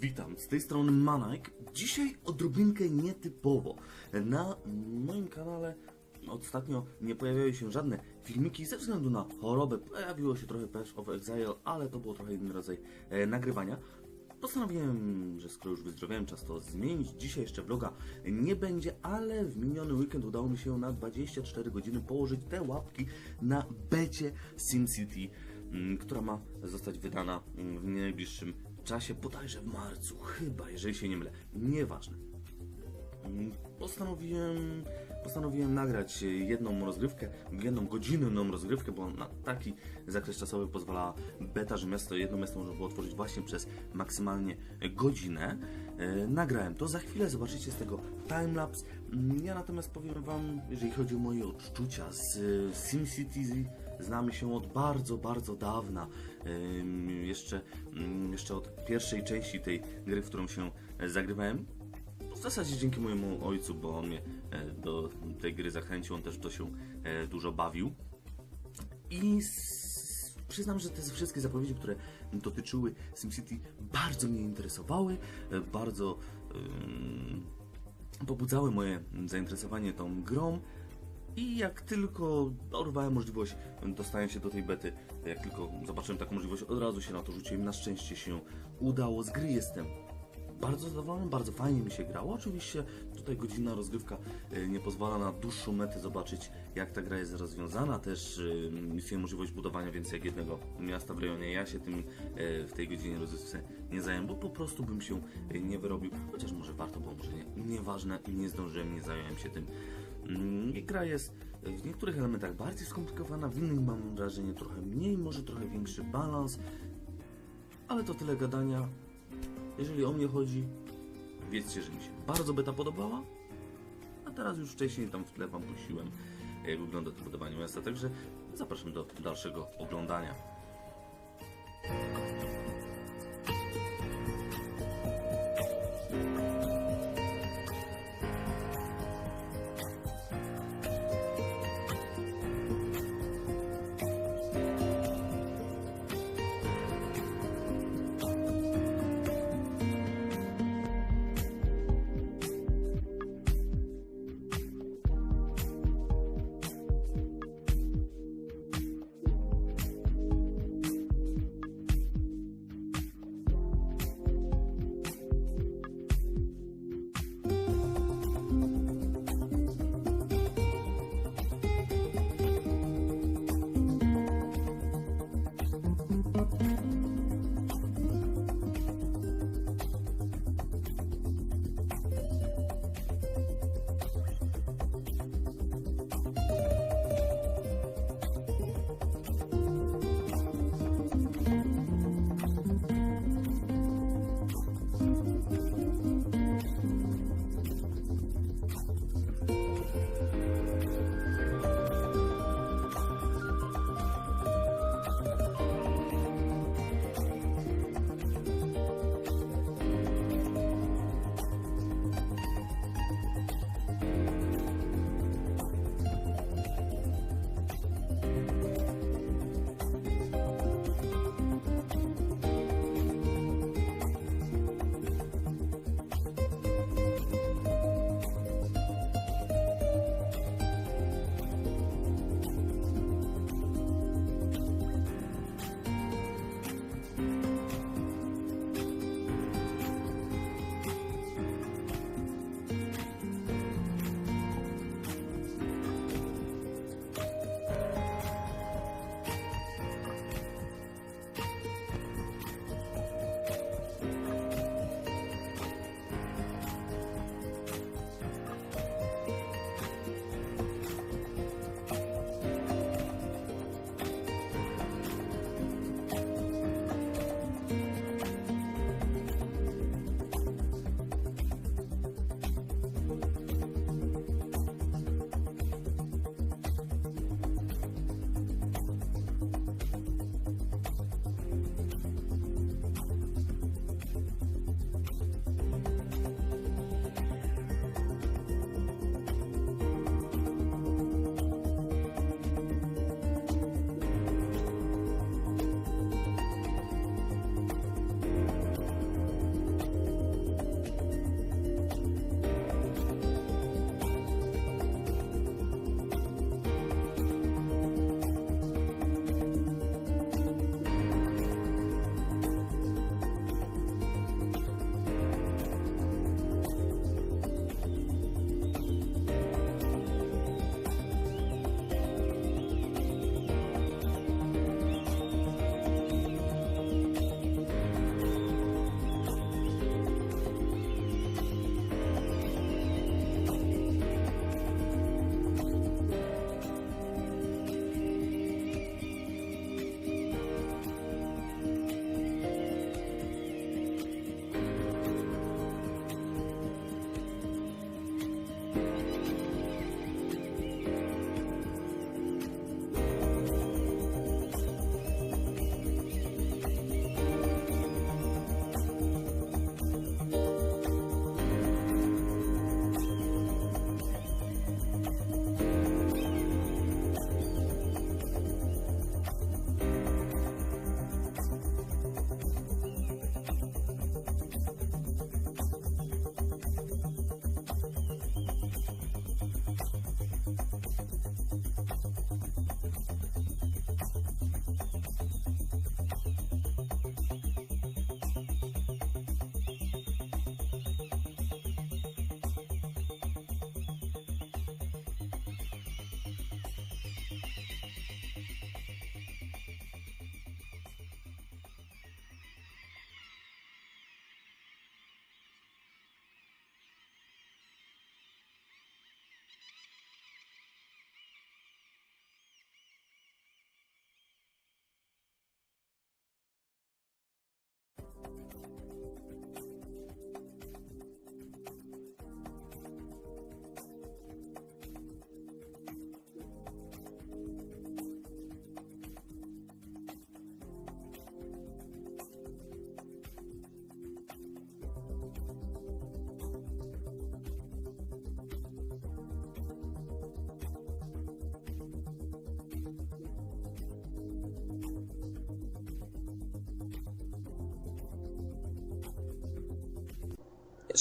Witam, z tej strony Manek. Dzisiaj odrobinkę nietypowo. Na moim kanale ostatnio nie pojawiały się żadne filmiki ze względu na chorobę. Pojawiło się trochę Path of Exile, ale to było trochę inny rodzaj e, nagrywania. Postanowiłem, że skoro już wyzdrowiałem, czas to zmienić. Dzisiaj jeszcze vloga nie będzie, ale w miniony weekend udało mi się na 24 godziny położyć te łapki na becie SimCity, mm, która ma zostać wydana mm, w najbliższym czasie, bodajże w marcu, chyba, jeżeli się nie mylę. Nieważne. Postanowiłem, postanowiłem nagrać jedną rozgrywkę, jedną godzinną rozgrywkę, bo na taki zakres czasowy pozwala beta, że miasto, jedno miasto można było otworzyć właśnie przez maksymalnie godzinę. E, nagrałem to, za chwilę zobaczycie z tego timelapse. Ja natomiast powiem Wam, jeżeli chodzi o moje odczucia z e, SimCity, znamy się od bardzo, bardzo dawna. Jeszcze, jeszcze od pierwszej części tej gry, w którą się e, zagrywałem. W zasadzie dzięki mojemu ojcu, bo on mnie e, do tej gry zachęcił, on też to się e, dużo bawił. I przyznam, że te wszystkie zapowiedzi, które dotyczyły SimCity, bardzo mnie interesowały, bardzo ym, pobudzały moje zainteresowanie tą grą. I jak tylko dorwałem możliwość dostania się do tej bety, jak tylko zobaczyłem taką możliwość, od razu się na to rzuciłem. Na szczęście się udało. Z gry jestem bardzo zadowolony, bardzo fajnie mi się grało. Oczywiście tutaj godzinna rozgrywka e, nie pozwala na dłuższą metę zobaczyć, jak ta gra jest rozwiązana. Też e, istnieje możliwość budowania więcej jak jednego miasta w rejonie. Ja się tym e, w tej godzinie rozgrywce nie zająłem, bo po prostu bym się nie wyrobił. Chociaż może warto, bo może nie. Nieważne, nie zdążyłem, nie zająłem się tym. Mm, I gra jest w niektórych elementach bardziej skomplikowana, w innych mam wrażenie trochę mniej, może trochę większy balans, ale to tyle gadania. Jeżeli o mnie chodzi, wiedzcie, że mi się bardzo beta podobała, a teraz już wcześniej tam w tle Wam puściłem, jak wygląda to budowanie miasta, także zapraszam do dalszego oglądania.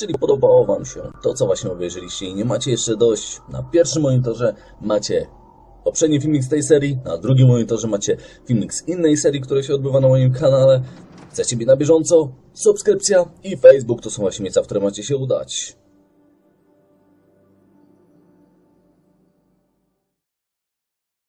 Jeżeli podobało Wam się to, co właśnie obejrzeliście i nie macie jeszcze dość, na pierwszym monitorze macie poprzedni filmik z tej serii, na drugim monitorze macie filmik z innej serii, która się odbywa na moim kanale. Chcecie być na bieżąco? Subskrypcja i Facebook to są właśnie miejsca, w które macie się udać.